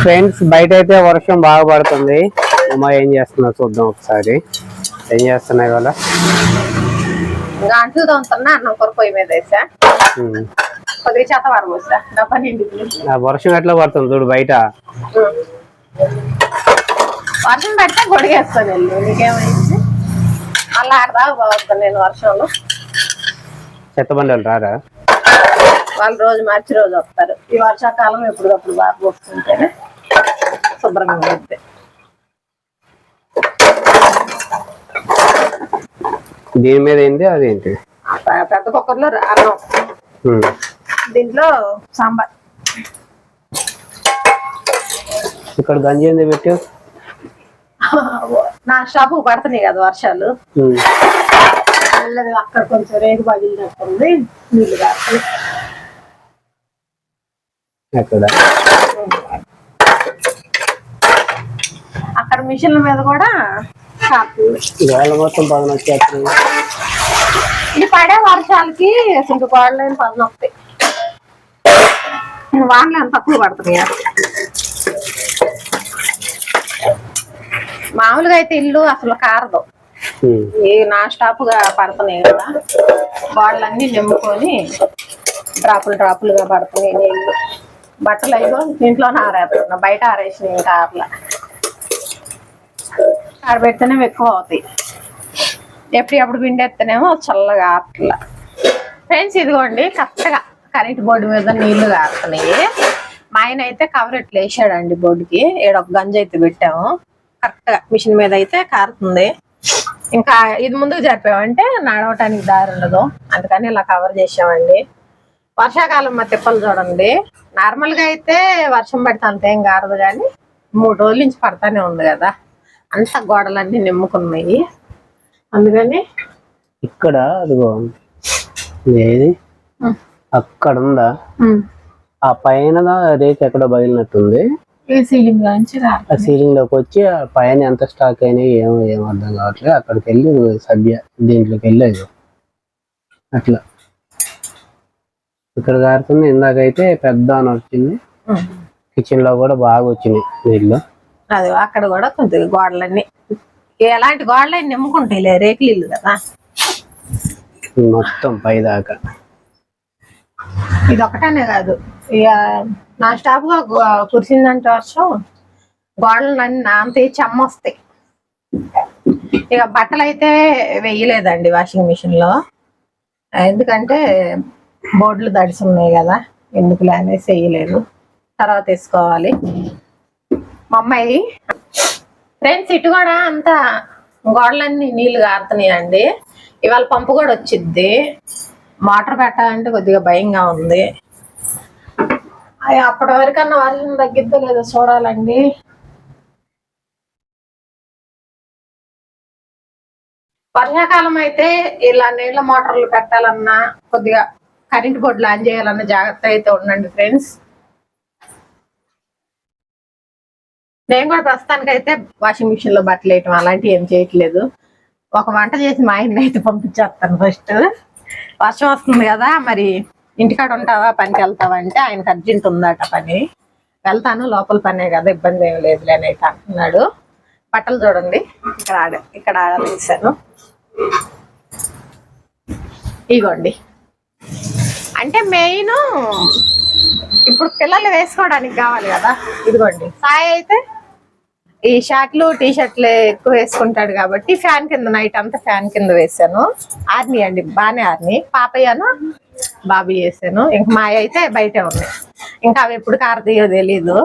Friends బయట అయితే వర్షం బాగా పడుతుంది. అమ్మ ఏం చేస్తున్నా చూద్దాం ఒకసారి. ఏం చేస్తున్నాయి ఇవాళ? అంట్లు తోముతున్నా అన్నం కూర పొయ్యి మీద వేసా. కొద్దిగా చేత వరబోసా డబ్బా నిండింది ఆ వర్షం ఎట్లా పడుతుంది చూడు బయట? వర్షం పడితే గొడిగేస్తాను వెళ్ళి నీకేమైంది? మళ్ళీ ఆడదా బాగుంది నేను వర్షంలో. చెత్తబండలు రారా? వాళ్ళు రోజు మార్చి రోజు వస్తారు. ఈ వర్షాకాలం ఎప్పటికప్పుడు బాగా పోస్తుంటేనే. శుభ్రంగా ఉంటుంది దీని మీద ఏంటి అదేంటి ఆ పె- పెద్ద కుక్కర్లో అన్నం. దీంట్లో సాంబార్. ఇక్కడ గంజి ఏంది పెట్టు నా షాపు పడుతున్నాయి కదా వర్షాలు. వెళ్ళదు అక్కడ కొంచెం రేగు పగిలినట్టుంది నీళ్ళు కాస్తుంది ఎక్కడ అక్కడ మిషన్ల మీద కూడా మొత్తం పదన వచ్చేస్తుంది ఈ పడే వర్షాలకి అసలు గోడలేని పనులు వస్తాయి. వానలు ఎంత తక్కువ పడుతున్నాయి మామూలుగా అయితే ఇల్లు అసలు కారదు. ఈ నా స్టాప్గా పడుతున్నాయి కదా. గోడలన్నీ నింపుకొని డ్రాపులు డ్రాపులుగా పడుతున్నాయి నీళ్ళు బట్టలు అయిపో ఇంట్లోనే ఆరేస్తున్నా బయట ఆరేసినాయి ఇంకా ఆడబెడితేనే ఎక్కువ అవుతాయి. ఎప్పుడు ఎప్పుడు పిండేస్తేనేమో చల్లగా అట్లా ఫ్రెండ్స్ ఇదిగోండి కరెక్ట్గా కరెంట్ బోర్డు మీద నీళ్ళు కారుతున్నాయి. మా ఆయన అయితే కవర్ ఎట్లా వేసాడండి బోర్డుకి. ఈడ ఒక గంజ అయితే పెట్టాము. కరెక్ట్గా మిషన్ మీద అయితే కారుతుంది. ఇంకా ఇది ముందుకు జరిపామంటే నడవటానికి దారి ఉండదు. అందుకని ఇలా కవర్ చేసామండి. వర్షాకాలం మా తిప్పలు చూడండి. నార్మల్గా అయితే వర్షం పడితే అంత ఏం కారదు కానీ మూడు రోజుల నుంచి పడతానే ఉంది కదా. అంత గోడలన్నీ నిమ్ముకున్నాయి. అందుకని ఇక్కడ అదిగో ఏది? అక్కడ ఉందా ఆ పైన రేక్ ఎక్కడో బయలునట్టుంది సీలింగ్ ఆ సీలింగ్లోకి వచ్చి ఆ పైన ఎంత స్టాక్ అయినాయి ఏమో ఏం అర్థం కావట్లేదు. అక్కడికి వెళ్ళి సభ్య దీంట్లోకి వెళ్ళేది అట్లా. ఇక్కడ కారుతుంది. ఇందాకైతే పెద్ద అని వచ్చింది. కిచెన్లో కూడా బాగా వచ్చినాయి నీళ్ళు. అది అక్కడ కూడా కొద్దిగా గోడలన్నీ. ఎలాంటి గోడలన్నీ నిమ్ముకుంటాయిలే రేకులు ఇల్లు కదా. మొత్తం పై దాకా ఇది ఒకటనే కాదు. ఇక నా స్టాప్గా కురిసిందంటే వర్షం గోడలన్నీ నాంతే చెమ్మొస్తాయి. ఇక బట్టలు అయితే వేయలేదండి వాషింగ్ మిషన్లో. ఎందుకంటే బోర్డులు దడిసి ఉన్నాయి కదా ఎందుకులే అనేసి వేయలేదు. తర్వాత వేసుకోవాలి. మా అమ్మాయి. ఫ్రెండ్స్ ఇటు కూడా అంతా గోడలన్నీ నీళ్ళు కారుతున్నాయండి ఇవాళ పంపు కూడా వచ్చిద్ది. మోటార్ పెట్టాలంటే కొద్దిగా భయంగా ఉంది. అప్పటి వరకన్నా వర్షం తగ్గిద్దో లేదో చూడాలండి. వర్షాకాలం అయితే ఇలా నీళ్ళ మోటార్లు పెట్టాలన్నా కొద్దిగా కరెంట్ బోర్డులు ఆన్ చేయాలన్న జాగ్రత్త అయితే ఉండండి ఫ్రెండ్స్. నేను కూడా ప్రస్తుతానికి అయితే వాషింగ్ మిషన్లో బట్టలు వేయటం అలాంటివి ఏం చేయట్లేదు. ఒక వంట చేసి మా ఆయన అయితే పంపించేస్తాను ఫస్ట్ వర్షం వస్తుంది కదా మరి ఇంటికాడ ఉంటావా? పనికి వెళ్తావా అంటే ఆయనకు అర్జెంట్ ఉందట పని. వెళ్తాను లోపల పనే కదా ఇబ్బంది ఏం లేదులే అని అయితే అంటున్నాడు. బట్టలు చూడండి. ఇక్కడ ఆడ ఇక్కడ ఆడేసాను ఇగోండి. అంటే మెయిన్ ఇప్పుడు పిల్లలు వేసుకోవడానికి కావాలి కదా. ఇదిగోండి. సాయి అయితే ఈ షర్ట్లు టీ షర్ట్లు ఎక్కువ వేసుకుంటాడు కాబట్టి ఫ్యాన్ కింద నైట్ అంతా ఫ్యాన్ కింద వేసాను. ఆర్మీ అండి బాగానే ఆర్మీ. పాపయ్యను బాబీ వేసాను ఇంక మా అయితే బయటే ఉంది. ఇంకా అవి ఎప్పుడు కారతీయో తెలీదు.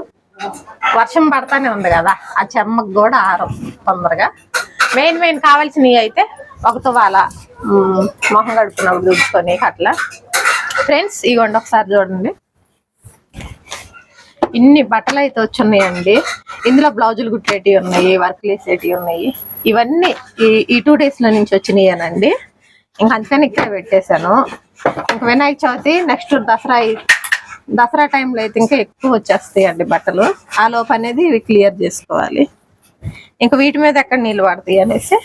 వర్షం పడతానే ఉంది కదా ఆ చెమ్మకు కూడా ఆరం తొందరగా. మెయిన్ మెయిన్ కావాల్సినవి అయితే ఒక తువాల మొహం గడుపుకున్నప్పుడు దుడుచుకొని అట్లా. ఫ్రెండ్స్ ఇవ్వండి ఒకసారి చూడండి. ఇన్ని బట్టలు అయితే వచ్చున్నాయండి ఇందులో బ్లౌజులు కుట్టేటివి ఉన్నాయి వర్క్ వేసేటివి ఉన్నాయి. ఇవన్నీ ఈ ఈ టూ డేస్లో నుంచి వచ్చినాయనండి. ఇంకా అందుకని ఇక్కడ పెట్టేశాను. ఇంక వినాయక చవితి నెక్స్ట్ దసరా దసరా టైంలో అయితే ఇంకా ఎక్కువ వచ్చేస్తాయి అండి బట్టలు. ఆ లోపు అనేది ఇవి క్లియర్ చేసుకోవాలి. ఇంకా వీటి మీద ఎక్కడ నీళ్ళు పడతాయి అనేసి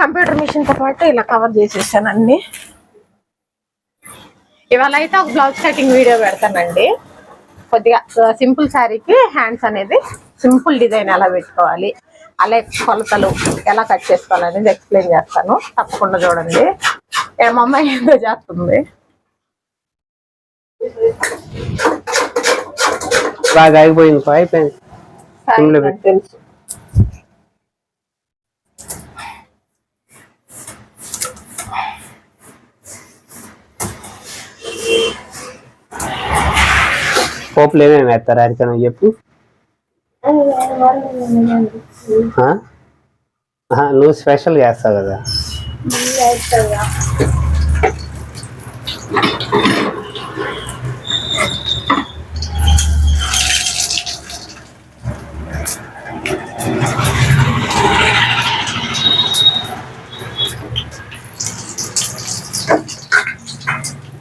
కంప్యూటర్ మిషన్తో పాటు ఇలా కవర్ చేసేసాను అన్ని ఇవాళ అయితే ఒక బ్లౌజ్ కటింగ్ వీడియో పెడతానండి. కొద్దిగా సింపుల్ శారీకి హ్యాండ్స్ అనేది సింపుల్ డిజైన్ ఎలా పెట్టుకోవాలి అలాగే కొలతలు ఎలా కట్ చేసుకోవాలి అనేది ఎక్స్ప్లెయిన్ చేస్తాను. తప్పకుండా చూడండి. ఏ మా అమ్మాయి ఏందో చేస్తుంది. బాగా అయిపోయింది. నాకు తెలుసు. పోపులు ఏమేమి వేస్తారు? అరిక నువ్వు చెప్పు. నువ్వు స్పెషల్ చేస్తావు కదా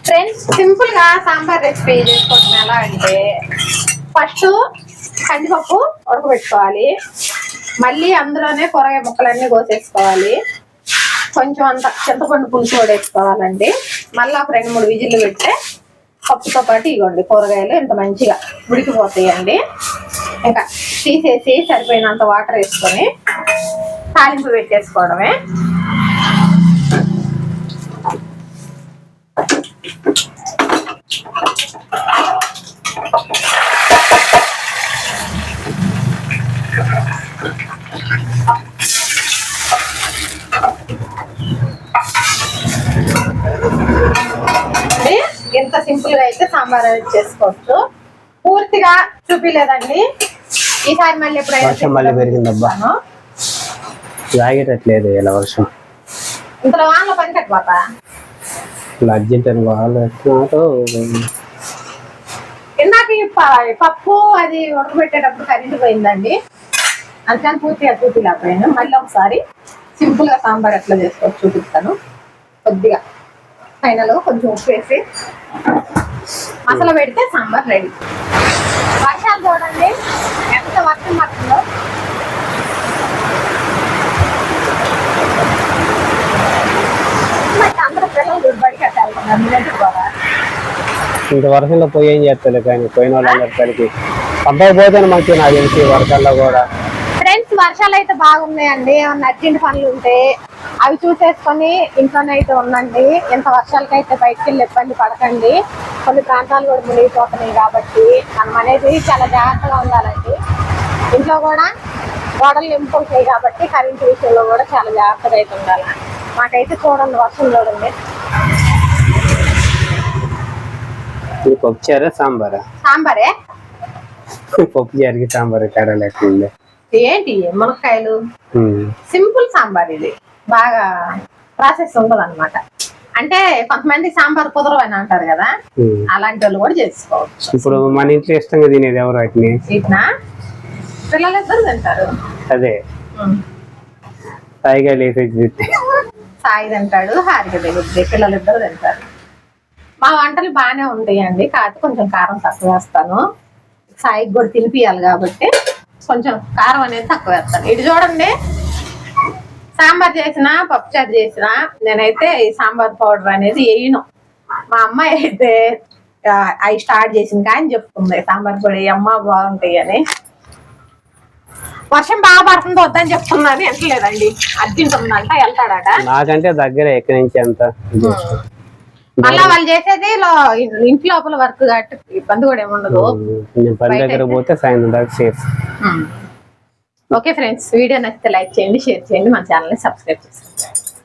ఫ్రెండ్స్ సింపుల్గా సాంబార్ రెసిపీ చేసుకోవడం ఎలా అంటే ఫస్ట్ కందిపప్పు ఉడకబెట్టుకోవాలి. మళ్ళీ అందులోనే కూరగాయ ముక్కలన్నీ కోసేసుకోవాలి. కొంచెం అంత చింతపండు పులుసు కూడా వేసుకోవాలండి. మళ్ళీ ఒక రెండు మూడు విజిల్లు పెడితే పప్పుతో పాటు ఇవ్వండి కూరగాయలు ఇంత మంచిగా ఉడికిపోతాయండి. ఇంకా తీసేసి సరిపోయినంత వాటర్ వేసుకొని తాలింపు పెట్టేసుకోవడమే. ఎంత సింపుల్గా అయితే సాంబార్ అనేది చేసుకోవచ్చు. పూర్తిగా చూపిలేదండి. ఈసారి మళ్ళీ ఎప్పుడైనా వర్షం మళ్ళీ పెరిగిందబ్బా. ఆగేటట్లేదు ఇలా వర్షం. ఇంతలో వానలో పని కట్టుకోతా అర్జెంట్ అని వాళ్ళు ఇందాక ప- పప్పు అది ఉడకబెట్టేటప్పుడు కరెంట్ పోయిందండి అందుకని పూర్తిగా చూపిలేకపోయాను. మళ్ళీ ఒకసారి సింపుల్గా సాంబార్ ఎట్లా చేసుకోవచ్చు చూపిస్తాను. కొద్దిగా. పైనలో కొంచెం ఉప్పు వేసి మసాలా పెడితే సాంబార్ రెడీ. వర్షాలు చూడండి. ఎంత వర్షం పడుతుందో. మరి అందరూ పిల్లలు గుడిబడికి అట్లా వెళ్తున్నారు. ఇంత వర్షంలో పోయి ఏం చేస్తారు కానీ పోయిన వాళ్ళందరూ కలిపి అబ్బాయి పోతేనే మంచిగా నాకు తెలిసి వర్షాల్లో కూడా. ఫ్రెండ్స్ వర్షాలు అయితే బాగున్నాయండి. ఏమన్నా అర్జెంట్ పనులు ఉంటే అవి చూసేసుకొని ఇంట్లోనే అయితే ఉండండి. ఇంత వర్షాలకైతే బయటికి వెళ్ళి ఇబ్బంది పడకండి. కొన్ని ప్రాంతాలు కూడా మునిగిపోతున్నాయి కాబట్టి మనం అనేది చాలా జాగ్రత్తగా ఉండాలండి. ఇంట్లో కూడా గోడలు నింపుకుంటాయి కాబట్టి కరెంట్ విషయంలో కూడా చాలా జాగ్రత్తగా అయితే ఉండాలి. మాకైతే చూడండి వర్షం చూడండి. ఇది పప్పు చారా సాంబారా? సాంబారే? పప్పు చారుకి సాంబార్ తేడా లేకుండా ఏంటి మునక్కాయలు? సింపుల్ సాంబార్ ఇది. బాగా ప్రాసెస్ ఉండదు అనమాట అంటే కొంతమంది సాంబార్ కుదరవు అని అంటారు కదా. అలాంటి వాళ్ళు కూడా చేసుకోవచ్చు. ఇప్పుడు మన ఇంట్లో ఇష్టంగా తినేది ఎవరు వాటిని? పిల్లలు ఇద్దరు తింటారు. అదే. సాయిగా తింటే. సాయి తింటాడు హారిక తిరుగుద్ది పిల్లలు ఇద్దరు తింటారు. మా వంటలు బాగానే ఉంటాయండి. కాకపోతే కొంచెం కారం తక్కువ వేస్తాను. సాయికి కూడా తినిపియాలి కాబట్టి కొంచెం కారం అనేది తక్కువ వేస్తాను. ఇటు చూడండి. సాంబార్ చేసిన పప్పుచారు చేసిన నేనైతే ఈ సాంబార్ పౌడర్ అనేది వేయను. మా అమ్మాయి అయితే అవి స్టార్ట్ చేసింది కానీ చెప్తుంది. సాంబార్ పొడి అమ్మ బాగుంటాయి అని. వర్షం బాగా పడుతుంది వద్దని చెప్తున్నాను ఎంతలేదండి అర్జెంట్ ఉందంట వెళ్తాడట. నాకంటే దగ్గర ఎక్కడి నుంచి అంత? మళ్ళా వాళ్ళు చేసేది ఇంటి లోపల వర్క్ కాబట్టి ఇబ్బంది కూడా ఏముండదు పని దగ్గర పోతే సాయంత్రం దాకా సేఫ్ ఓకే ఫ్రెండ్స్ వీడియో నచ్చితే లైక్ చేయండి షేర్ చేయండి మన ఛానల్ని సబ్స్క్రైబ్ చేసుకోండి.